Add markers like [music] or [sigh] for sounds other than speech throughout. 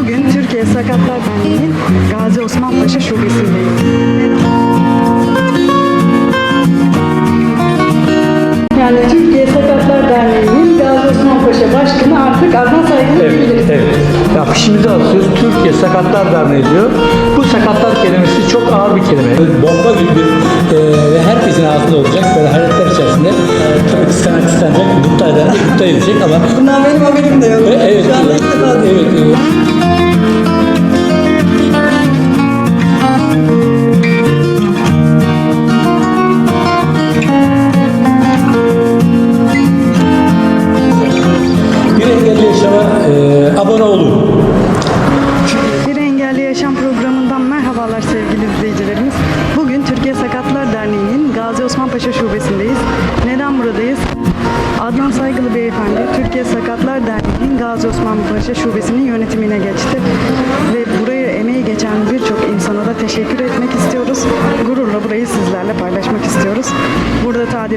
Bugün Türkiye Sakatlar Derneği'nin Gazi Osman Paşa Şubesi'ndeyiz. Yani Türkiye Sakatlar Derneği'nin Gazi Osman Paşa Başkanı artık Adnan Saygılı Evet, evet. Ya fişimizi atıyoruz. Türkiye Sakatlar Derneği diyor. Sakatlar kelimesi çok ağır bir kelime. bomba gibi bir e, ve herkesin ağzında olacak böyle hayretler içerisinde e, tabii kıskanan kıskanacak, gıpta eden de gıpta edecek ama Bundan benim haberim de yok. e, evet, evet, evet, evet.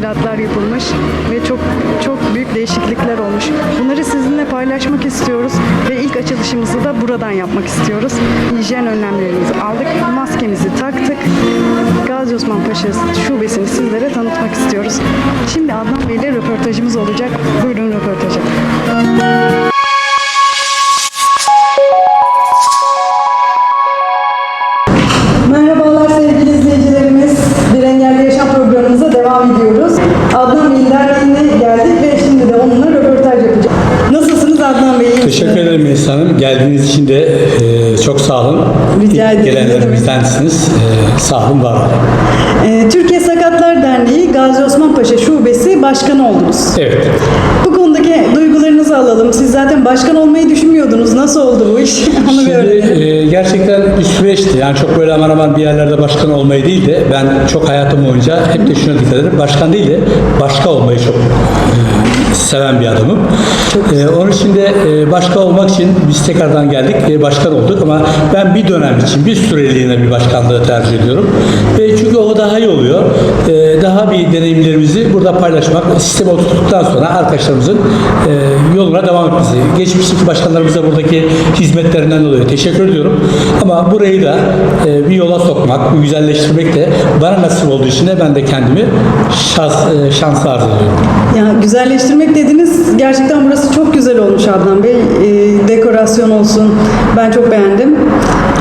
Tadilatlar yapılmış ve çok çok büyük değişiklikler olmuş. Bunları sizinle paylaşmak istiyoruz ve ilk açılışımızı da buradan yapmak istiyoruz. Hijyen önlemlerimizi aldık, maskemizi taktık. Gazi Osman Paşa Şubesi'ni sizlere tanıtmak istiyoruz. Şimdi Adnan Bey ile röportajımız olacak. Buyurun röportaja. Merhabalar Teşekkür ederim Melisa Hanım. Geldiğiniz için de e, çok sağ olun. Rica ederim. İlk Gelenlerimizdenisiniz. E, sağ olun, var olun. Ee, Türkiye Sakatlar Derneği Gazi Osman Paşa Şubesi Başkanı oldunuz. Evet. Bu konudaki duygularınızı alalım. Siz zaten başkan olmayı düşünmüyordunuz. Nasıl oldu bu iş? [laughs] Onu Şimdi e, gerçekten bir süreçti. Yani çok böyle aman aman bir yerlerde başkan olmayı değil de ben çok hayatım boyunca hep de şuna dikkat ederim. Başkan değil de başka olmayı çok e, seven bir adamım. E, onun için de e, başka olmak için biz tekrardan geldik e, başkan olduk ama ben bir dönem için bir süreliğine bir başkanlığı tercih ediyorum. E, çünkü o daha iyi oluyor. E, daha bir deneyimlerimizi burada paylaşmak, sisteme oturttuktan sonra arkadaşlarımızın e, yoluna devam etmesi. Geçmişteki başkanlarımıza buradaki hizmetlerinden dolayı teşekkür ediyorum. Ama burayı da e, bir yola sokmak, bir güzelleştirmek de bana nasip olduğu için de ben de kendimi şans, e, şanslı arz ediyorum. Ya güzelleştirmek dediniz. Gerçekten burası çok güzel olmuş Adnan Bey. Ee, dekorasyon olsun. Ben çok beğendim.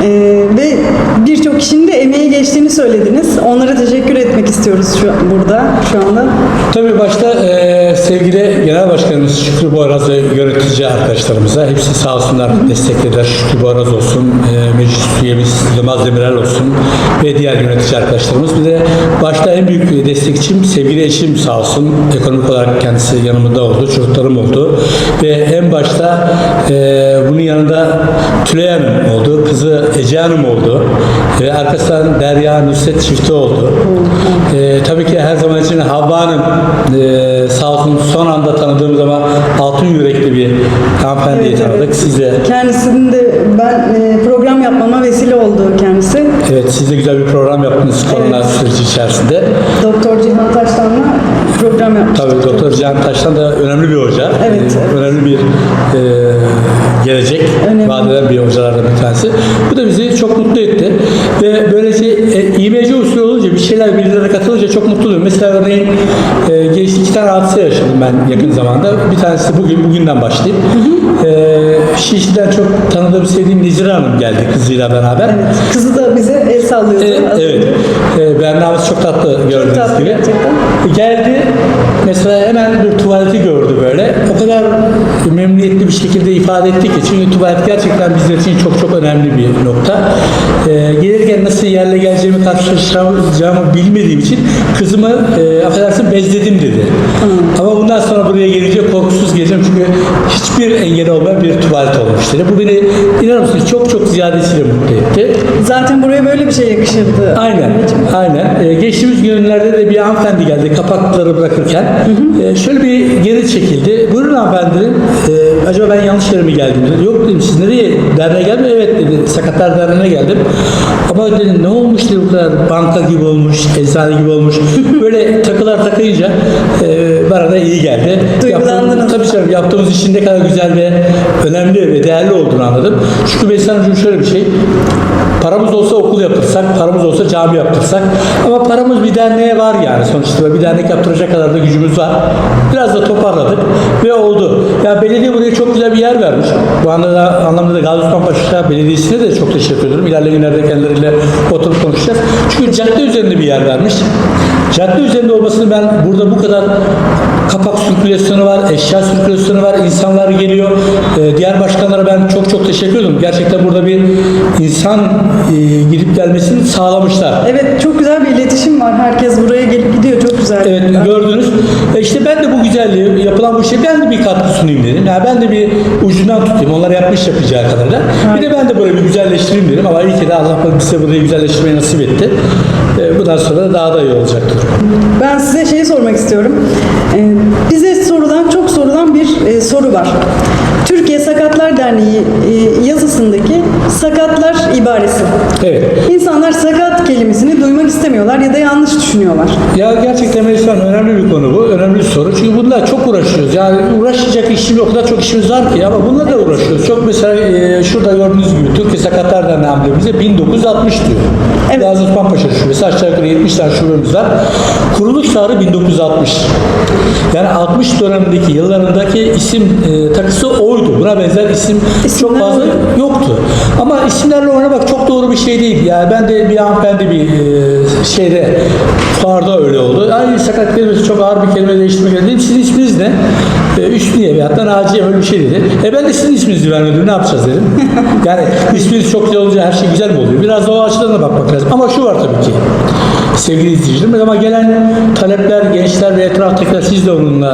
Ee, ve birçok kişinin de emeği geçtiğini söylediniz. Onlara teşekkür etmek istiyoruz şu burada şu anda. Tabii başta e, sevgili Genel Başkanımız Şükrü Boyraz ve yönetici arkadaşlarımıza hepsi sağ olsunlar desteklediler. Şükrü Boyraz olsun, e, meclis üyemiz Yılmaz Demirel olsun ve diğer yönetici arkadaşlarımız. Bir de başta en büyük destekçim sevgili eşim sağ olsun. Ekonomik olarak kendisi yanımda oldu, çocuklarım oldu. Ve en başta e, bunun yanında Tülay Hanım oldu, kızı Ece Hanım oldu. Ve arkasından Derya Nusret çifti oldu. E, tabii ki her zaman için Havva Hanım e, sağ olsun son anda tanıdığım zaman altın yürekli bir hanımefendiyi Evet, evet. tanıdık. Siz de Kendisinin de ben e, program yapmama vesile oldu kendisi. evet siz de güzel bir program yaptınız korona süreci içerisinde. Doktor Cihan Taştan'la program yapmıştık. Tabii Doktor Cihan Taştan da önemli bir hoca. Evet, Ee, evet. Önemli bir e, gelecek Önemli. vaat eden bir hocalardan bir tanesi. Bu da bizi çok mutlu etti. Ve böylece e, İMC usulü olunca bir şeyler birilerine katılınca çok mutlu oluyorum. Mesela örneğin e, geçti iki tane hadise yaşadım ben yakın zamanda. Bir tanesi bugün, bugünden başlayıp. E, Şişli'den çok tanıdığım, sevdiğim Nizire Hanım geldi kızıyla beraber. Evet. Kızı da bize el sallıyordu. E, evet. E, Berna'mız çok tatlı gördüğünüz tatlı gibi. gerçekten. Geldi. Mesela hemen bir tuvaleti gördü böyle. O kadar memnuniyetli bir şekilde ifade etti ki. Çünkü tuvalet gerçekten bizler için çok çok önemli bir nokta. E, gelirken nasıl yerle geleceğimi karşılaşacağımı bilmediğim için kızımı e, affedersin bezledim dedi. Ama bundan sonra buraya gelince korkusuz geleceğim çünkü hiçbir engel olmayan bir tuvalet olmuş dedi. Bu beni inanır mısınız çok çok ziyadesiyle mutlu etti. Zaten buraya böyle bir şey yakışırdı. Aynen, aynen. Ee, geçtiğimiz günlerde de bir hanımefendi geldi kapakları bırakırken. Ee, şöyle bir geri çekildi. Buyurun hanımefendi dedim. "Ee, acaba ben yanlış yere mi geldim dedi. Yok dedim siz nereye? Derneğe gelme? Evet dedi. Sakatlar Derneği'ne geldim. Ama dedim ne olmuş dedi bu kadar banka gibi olmuş, eczane gibi olmuş. Böyle takılar takayınca e, bana da iyi geldi. Duygulandınız. Tabii canım yaptığımız işin ne kadar güzel ve önemli ve değerli olduğunu anladım. Çünkü Beysan'cığım şöyle bir şey. Paramız olsa okul yaptırsak, paramız olsa cami yaptırsak ama paramız bir derneğe var yani sonuçta bir dernek yaptıracak kadar da gücümüz var. Biraz da toparladık ve oldu. Ya belediye buraya çok güzel bir yer vermiş. Bu anlamda, anlamda da Gazi Osman Paşa Belediyesi'ne de çok teşekkür ediyorum. İlerleyen günlerde kendileriyle oturup konuşacağız. Çünkü cadde üzerinde bir yer vermiş. Cadde üzerinde olmasını ben burada bu kadar kapak sirkülasyonu var, eşya sirkülasyonu var, insanlar geliyor. Ee, diğer başkanlara ben çok çok teşekkür ediyorum. Gerçekten burada bir insan e, gidip gelmesini sağlamışlar. Evet çok güzel bir iletişim var. Herkes buraya gelip gidiyor. Çok güzel. Evet gördünüz. E işte ben de bu güzelliği, yapılan bu işe ben de bir katkı sunayım dedim. Yani ben de bir ucundan tutayım. Onlar yapmış yapacağı kadarıyla. Bir de ben de böyle bir güzelleştireyim dedim. Ama iyi ki de Allah bize burayı güzelleştirmeyi nasip etti. E, bundan sonra da daha da iyi olacaktır. Ben size şeyi sormak istiyorum. Var. Türkiye Sakatlar Derneği e, yazısındaki sakatlar ibaresi. Evet. İnsanlar sakat kelimesini duymak istemiyorlar ya da yanlış düşünüyorlar. Ya gerçekten Melisa önemli bir konu bu. Önemli bir soru. Çünkü bunlar çok uğraşıyoruz. Yani uğraşacak işimiz o kadar çok işimiz var ki ama bununla da uğraşıyoruz. Çok mesela e, şurada gördüğünüz gibi Türkiye Sakatlar Derneği amblemize 1960 diyor. Evet. Gazi Osman Paşa Şubesi aşağı yukarı 70 tane şubemiz var. Kuruluş tarihi 1960. Yani 60 dönemdeki yıllarındaki isim e, takısı oydu. Buna benzer isim çok İsimler fazla oydu. yoktu. Ama isimlerle oynamak çok doğru bir şey değil. Yani ben de bir hanımefendi bir e, şeyde fuarda öyle oldu. Ay sakat kelimesi çok ağır bir kelime değiştirmek. Dedim sizin isminiz ne? E, Üstüniye veyahut da Naciye öyle bir şey dedi. E ben de sizin isminizi vermedim. Ne yapacağız dedim. [laughs] yani isminiz çok güzel olunca her şey güzel mi oluyor? Biraz da o açıdan da bakmak lazım. Ama şu var tabii ki sevgili izleyicilerimiz ama gelen talepler, gençler ve etraftakiler siz de onunla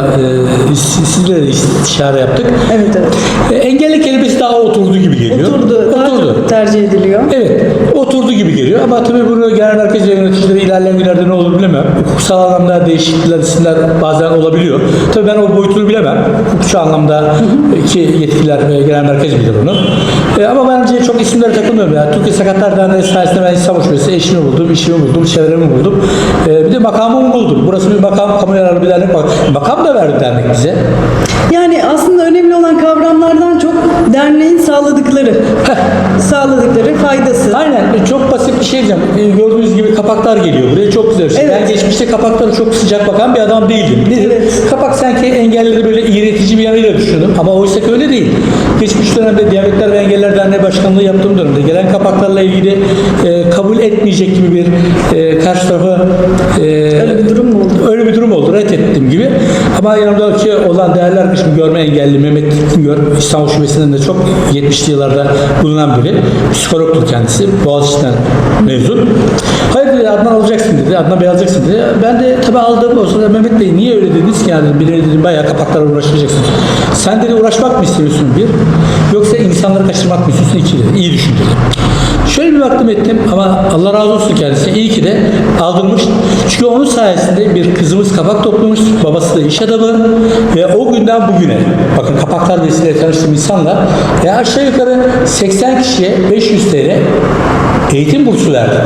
e, siz- sizle de istişare yaptık. Evet evet. E, engelli kelimesi daha oturdu gibi geliyor. Oturdu. Daha Oturdu. çok tercih ediliyor. Evet, geliyor ama tabii bunu genel merkez yöneticileri ilerleyen günlerde ne olur bilemem. Hukuksal anlamda değişiklikler, isimler bazen olabiliyor. Tabii ben o boyutunu bilemem. Hukukçu anlamda ki yetkililer ve genel merkez bilir onu. E, ama bence çok isimlere takılmıyorum. Yani Türkiye Sakatlar Derneği sayesinde ben İstanbul Şubesi eşimi buldum, işimi buldum, çevremi buldum. E, bir de makamımı buldum. Burası bir makam, kamu yararlı bir dernek. Makam da verdi dernek bize. Yani aslında önemli olan kavramlardan çok derneğin sağladıkları, sağladıkları faydası. Aynen e, çok basit bir şey diyeceğim. E, Gördüğünüz gibi kapaklar geliyor buraya çok güzel bir şey. Evet. Ben geçmişte kapaklara çok sıcak bakan bir adam değildim. Nedir? Evet. Kapak sanki engellileri böyle iğretici bir yanıyla düşünüyordum ama oysa ki öyle değil. Geçmiş dönemde Diyabetler ve Engelliler Derneği Başkanlığı yaptığım dönemde gelen kapaklarla ilgili e, kabul etmeyecek gibi bir e, karşı tarafı e, Öyle bir durum mu oldu? Öyle bir durum oldu. Reddettim gibi. Ama yanımdaki olan değerli arkadaşım görme engelli Mehmet Güngör İstanbul Şubesi'nden de çok 70'li yıllarda bulunan biri. Psikologtur kendisi. Boğaziçi'nden mezun. Hayır dedi Adnan alacaksın dedi. Adnan Bey alacaksın dedi. Ben de tabii aldım. O sırada Mehmet Bey niye öyle dediniz ki yani. Birileri dedim bayağı kapaklarla uğraşacaksın. Sen dedi uğraşmak mı istiyorsun bir? Yoksa insanları kaçırmak mı istiyorsun? İki dedi. İyi düşün dedi. Şöyle bir baktım ettim ama Allah razı olsun kendisi. İyi ki de aldırmış. Çünkü onun sayesinde bir kızımız kapak toplamış. Babası da iş adamı. Ve o günden bugüne bakın kapaklar vesile tanıştığım insanla ya aşağı yukarı 80 kişiye 500 TL eğitim bursu verdik.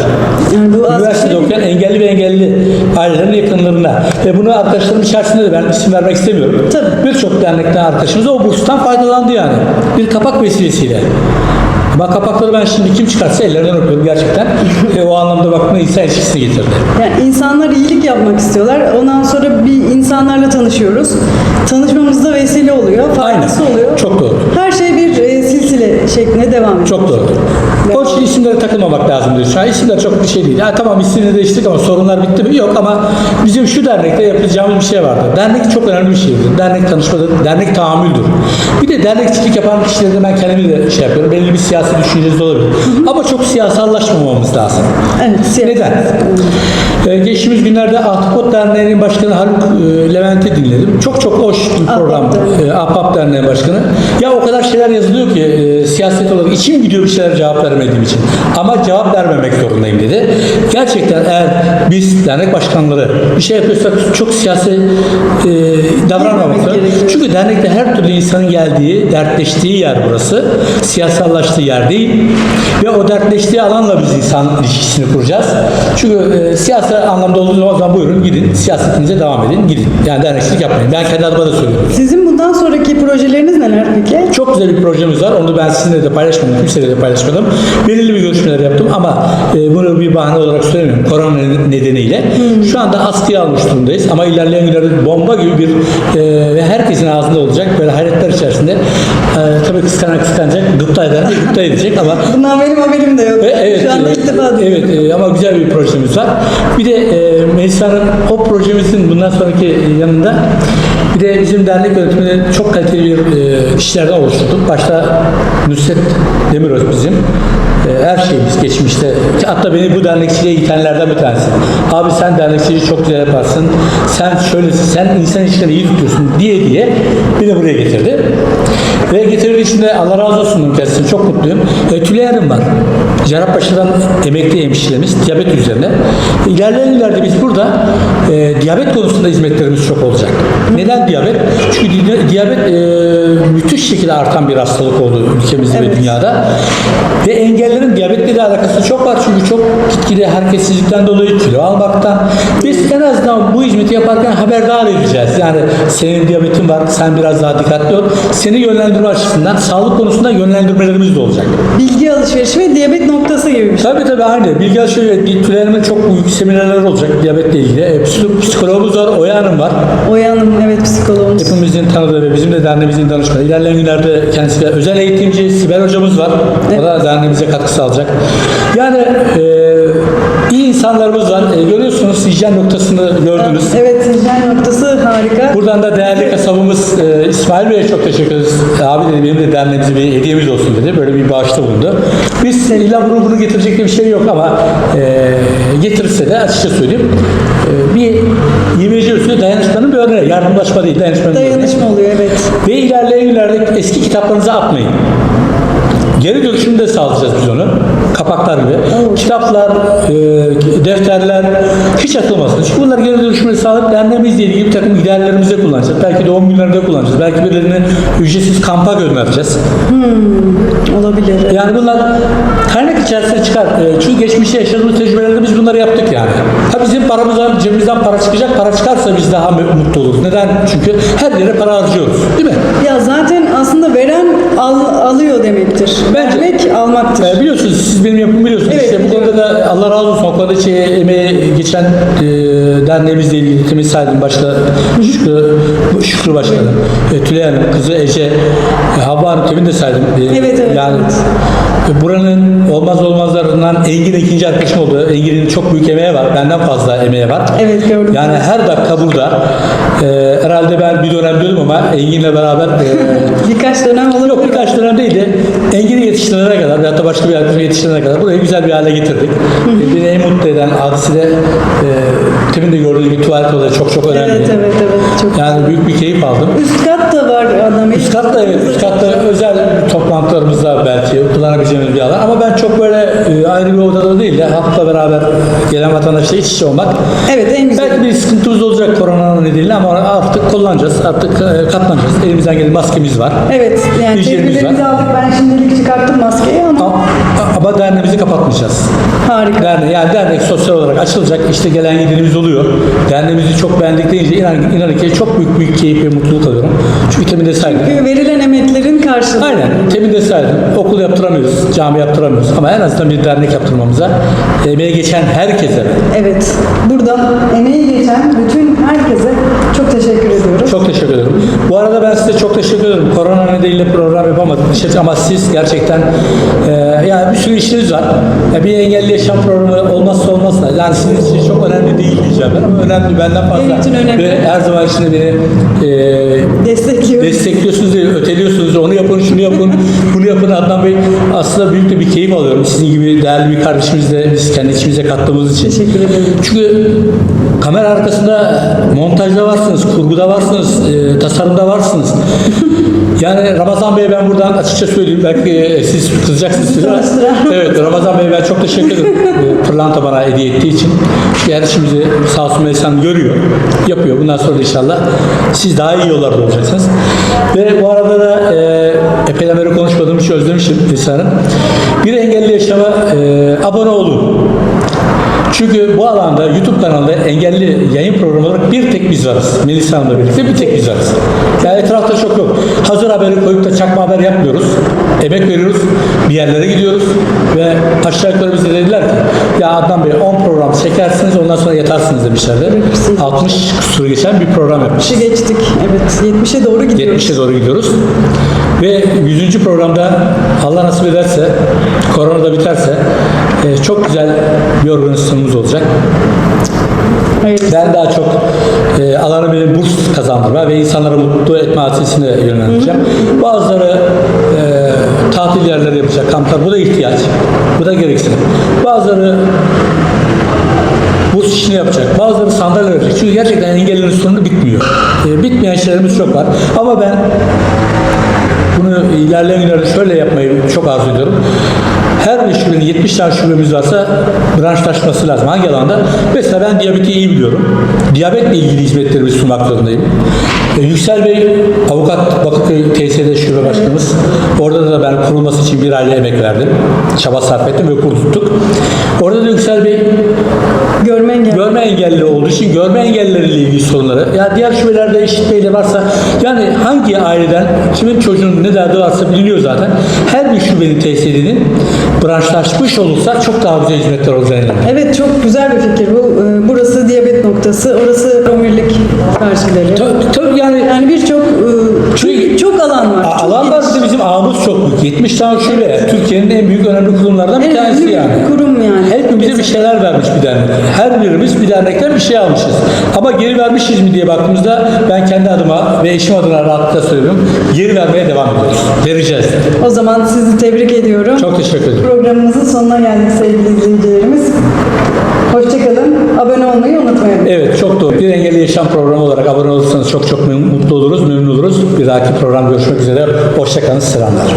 Yani bu Üniversitede şey okuyan engelli ve engelli ailelerin yakınlarına. Ve bunu arkadaşlarım içerisinde de ben isim vermek istemiyorum. Tabii. Birçok dernekten arkadaşımız o burstan faydalandı yani. Bir kapak vesilesiyle. Ama kapakları ben şimdi kim çıkarsa ellerinden öpüyorum gerçekten. e, o anlamda bakma insan ilişkisini getirdi. Yani insanlar iyilik yapmak istiyorlar. Ondan sonra bir insanlarla tanışıyoruz. Tanışmamızda vesile oluyor, Aynen. faydası oluyor. Çok doğru. Her şey bir e, silsile şeklinde devam ediyor. Çok doğru. Onun için isimlere takılmamak lazım diyorsun. Ha, isimler çok bir şey değil. Ha, tamam ismini değiştirdik ama sorunlar bitti mi? Yok ama bizim şu dernekte yapacağımız bir şey vardı. Dernek çok önemli bir şeydir. Dernek tanışmadır, dernek tahammüldür. Bir de dernekçilik yapan kişilerde ben kendimi de şey yapıyorum. Belli bir siyasi düşünceniz de olabilir. Ama çok siyasallaşmamamız lazım. Evet, siyasi. Neden? Ee, geçtiğimiz günlerde Ahtapot Derneği'nin başkanı Haluk e, Levent'i dinledim. Çok çok hoş bir program. E, Ahbap Derneği Başkanı. Ya o kadar şeyler yazılıyor ki e, siyaset olarak içim gidiyor bir şeyler cevap vermediğim için. Ama cevap vermemek zorundayım dedi. Gerçekten eğer biz dernek başkanları bir şey yapıyorsak çok siyasi e, davranmamak gerekiyor. Çünkü dernekte her türlü insanın geldiği, dertleştiği yer burası. Siyasallaştığı yer değil. Ve o dertleştiği alanla biz insan ilişkisini kuracağız. Çünkü e, siyasi anlamda olduğu zaman buyurun gidin, siyasetinize devam edin, gidin. Yani dernekçilik yapmayın. Ben kendi adıma da söylüyorum. Sizin bundan sonraki projeleriniz neler peki? Çok güzel bir projemiz var. Onu ben sizinle de paylaşmadım. Kimseyle de paylaşmadım. Belirli bir görüşmeler yaptım ama e, bunu bir bahane olarak söylemiyorum. Korona nedeniyle. Şu anda askıya almış durumdayız. Ama ilerleyen günlerde bomba gibi bir e, ve herkesin ağzında olacak. Böyle hayretler içerisinde. E, tabii kıskanan kıskanacak. Gıpta eden de gıpta edecek ama Bundan benim haberim de yok. e, Evet, Şu anda e, ilk defa evet e, ama güzel bir projemiz var. Bir de e, Melisa'nın o projemizin bundan sonraki yanında bir de bizim dernek yönetimini çok kaliteli bir e, kişilerden oluşturduk. Başta Nusret Demiröz bizim. E, her şeyimiz geçmişte. Hatta beni bu dernekçiliğe itenlerden bir tanesi. Abi sen dernekçiliği çok güzel yaparsın. Sen şöylesin, sen insan ilişkilerini iyi tutuyorsun diye diye beni buraya getirdi. Ve getirdiği için de Allah razı olsun kendisine çok mutluyum. Hanım var. Cerrahpaşa'dan emekli hemşiremiz diyabet üzerine. İlerleyen yıllarda biz burada e, diyabet konusunda hizmetlerimiz çok olacak. Neden diyabet? Çünkü di- diyabet e, müthiş şekilde artan bir hastalık oldu ülkemizde ve Evet. dünyada. Ve engellerin diyabetle de alakası çok var. Çünkü çok gitgide hareketsizlikten dolayı kilo almaktan. Biz en azından bu hizmeti yaparken haberdar edeceğiz. Yani senin diyabetin var, sen biraz daha dikkatli ol. Seni yönlendirme açısından sağlık konusunda yönlendirmelerimiz de olacak. Bilgi alışverişi ve diyabet noktası gibi bir şey. Tabii tabii aynı. Bilgi alışveriş ve Tülay'ın çok büyük seminerler olacak diyabetle ilgili. E, psik- psikologumuz var, Oya Hanım var. Oya Hanım evet psikologumuz. Hepimizin tanıdığı ve bizim de derneğimizin danışmanı. İlerleyen günlerde kendisi de özel eğitimci Sibel hocamız var. O da derneğimize katkı sağlayacak. Yani e, iyi insanlarımız var. E, görüyorsunuz hijyen noktasını gördünüz. Evet hijyen noktası harika. Buradan da değerli kasabımız e, İsmail Bey'e çok teşekkür ederiz. E, Abi dedi benim de derneğimize bir hediyemiz olsun dedi. Böyle bir bağışta bulundu. Biz illa bunu, bunu getirecek bir şey yok ama e, getirirse de açıkça söyleyeyim. E, bir İMC usulü dayanışmanın bir örneği. Yardımlaşma değil, dayanışmanın. Dayanışma oluyor evet. Ve ilerleyen günlerde eski kitaplarınızı atmayın. Geri dönüşümü de sağlayacağız biz onu. Kapaklar gibi. Kitaplar, e, defterler hiç atılmasın. Çünkü bunlar geri dönüşümünü sağlayıp derneğimizle ilgili bir takım giderlerimize kullanacağız. Belki doğum günlerinde kullanacağız. Belki birilerini ücretsiz kampa göndereceğiz. Olabilir. Yani bunlar kaynak içerisine çıkar. E, çünkü geçmişte yaşadığımız tecrübelerde biz bunları yaptık yani. Ha bizim paramızdan, cebimizden para çıkacak. Para çıkarsa biz daha mutlu oluruz. Neden? Çünkü her yere para harcıyoruz. Değil mi? Ya zaten aslında veren al, alıyor demektir. Bence- Vermek almaktır. E, biliyorsunuz siz benim yapımı biliyorsunuz. Evet, işte bu konuda da Allah razı olsun şey, emeği geçen e, derneğimizle ilgili temiz saydım başta Şükrü, Şükrü Başkanım, e, Tülay Hanım, kızı Ece, e, Havva Hanım temin de saydım. E, Evet, evet, Yani evet. buranın olmaz olmazlarından Engin ikinci arkadaşım oldu. Engin'in çok büyük emeği var. Benden fazla emeği var. Evet, gördüm. Yani her dakika burada. E, herhalde ben bir dönem diyordum ama Engin'le beraber e, [laughs] Birkaç dönem olur. Yok birkaç dönem değil de Engin'i yetiştirene kadar veyahut da başka bir arkadaşı yetiştirene kadar burayı güzel bir hale getirdik. Beni en mutlu eden de e, temin de gördüğü gibi tuvalet olayı çok çok önemli. Evet evet evet. Çok. Yani büyük bir keyif aldım. Üst kat da var adam. Üst katta evet, üst katta özel toplantılarımızda belki kullanabileceğimiz bir alan. Ama ben çok böyle e, ayrı bir odada değil de halkla beraber gelen vatandaşla iç içe olmak. Evet en güzel. Belki bir sıkıntımız olacak korona nedeniyle ama artık kullanacağız. Artık e, katlanacağız. Elimizden gelen maskemiz var. Evet yani tedbirlerimizi aldık. Ben şimdilik çıkarttım maskeyi ama Ama, ama derneğimizi kapatmayacağız. harika. Dernek, yani dernek sosyal olarak açılacak. İşte gelen gidenimiz oluyor. Derneğimizi çok beğendik deyince inan, inanın ki çok büyük büyük keyif ve mutluluk alıyorum. Çünkü temin de saydım. Çünkü verilen emeklerin karşılığı. Aynen. Temin de saydım. Okul yaptıramıyoruz, cami yaptıramıyoruz. Ama en azından bir dernek yaptırmamıza emeğe geçen herkese Evet. Buradan emeği geçen bütün herkese çok teşekkür ediyoruz. çok teşekkür ederim. Bu arada ben size çok teşekkür ederim. Korona nedeniyle program yapamadık. Ama siz gerçekten e, yani bir sürü işiniz var. Ya bir engelli yaşam programı olmazsa olmazsa. Yani sizin için çok önemli değil diyeceğim ben ama önemli benden fazla. Benim için önemli. Ve her zaman içinde beni e, Destekliyoruz. destekliyorsunuz, öteliyorsunuz, onu yapın, şunu yapın, bunu yapın. Adnan Bey aslında büyük de bir keyif alıyorum. Sizin gibi değerli bir kardeşimizle biz kendi içimize kattığımız için. Teşekkür ederim. Çünkü kamera arkasında montajda varsınız, kurguda varsınız, e, tasarımda varsınız. [laughs] Yani Ramazan Bey'e ben buradan açıkça söyleyeyim. Belki e, siz kızacaksınız. size. [laughs] Tanıştıran. Evet Ramazan Bey'e ben çok teşekkür ederim. [laughs] E, Pırlanta bana hediye ettiği için. İşimizi sağ olsun Meysan görüyor, yapıyor. Bundan sonra inşallah siz daha iyi yollarda olacaksınız. Ve bu arada da e, epeyden beri konuşmadığım için özlemişim Nisa'nın. Bir engelli yaşama e, abone olun. Çünkü bu alanda YouTube kanalında engelli yayın programı olarak bir tek biz varız. Melisa Hanım'la birlikte bir tek biz varız. Yani etrafta çok yok. Hazır haberi koyup da çakma haber yapmıyoruz. Emek veriyoruz. Bir yerlere gidiyoruz. Ve aşağı yukarı bize dediler ki ya Adnan Bey 10 program çekersiniz ondan sonra yatarsınız demişlerdi. 60 kusuru geçen bir program yapmış. Geçtik. Evet 70'e doğru gidiyoruz. 70'e doğru gidiyoruz. Ve 100. programda Allah nasip ederse, korona da biterse e, çok güzel bir organizasyonumuz olacak. Hayırlısı. Ben daha çok e, alanı benim burs kazandırma ve insanları mutlu etme hadisesine yönlendireceğim. Bazıları e, tatil yerleri yapacak, kamplar. Bu da ihtiyaç. Bu da gereksinim. Bazıları burs işini yapacak. Bazıları sandalye verecek. Çünkü gerçekten engellerin sorunu bitmiyor. E, bitmeyen şeylerimiz çok var. Ama ben bunu ilerleyen günlerde şöyle yapmayı çok arzu ediyorum. Her şubenin 70 tane şubemiz varsa branşlaşması lazım. Hangi alanda? Mesela ben diyabeti iyi biliyorum. Diyabetle ilgili hizmetlerimi sunmak zorundayım. E, Yüksel Bey avukat Bakırköy TSD şube başkanımız. Orada da ben kurulması için bir aile emek verdim. Çaba sarf ettim ve kurduttuk. Orada da Yüksel Bey Görme engelli. Engelli olduğu için görme engellileriyle ilgili sorunları. Ya diğer şubelerde işitmeyle varsa yani hangi aileden kimin çocuğunun ne derdi varsa biliniyor zaten. Her bir şubenin tesirinin branşlaşmış olursa çok daha güzel hizmetler olacağını. Evet çok güzel bir fikir bu. Ee, Burası diyabet noktası, orası omurilik karşıları. Tabii, tabii yani Yani birçok e, Çünkü- çok, alan var. Çok alan var bizim ağımız çok büyük. 70 tane şube. Türkiye'nin en büyük önemli kurumlardan bir En tanesi yani. bir kurum yani. Hepimize bir şeyler vermiş bir dernek. Her birimiz bir dernekten bir şey almışız. Ama geri vermişiz mi diye baktığımızda ben kendi adıma ve eşim adına rahatlıkla söylüyorum. Geri vermeye devam ediyoruz. Vereceğiz. O zaman sizi tebrik ediyorum. Çok teşekkür ederim. Programımızın sonuna geldik sevgili izleyicilerimiz. Hoşçakalın. Abone olmayı unutmayın. Evet çok doğru. Bir engelli yaşam programı olarak abone olursanız çok çok mutlu oluruz, memnun oluruz. Bir dahaki program görüşmek üzere. Hoşçakalın, selamlar.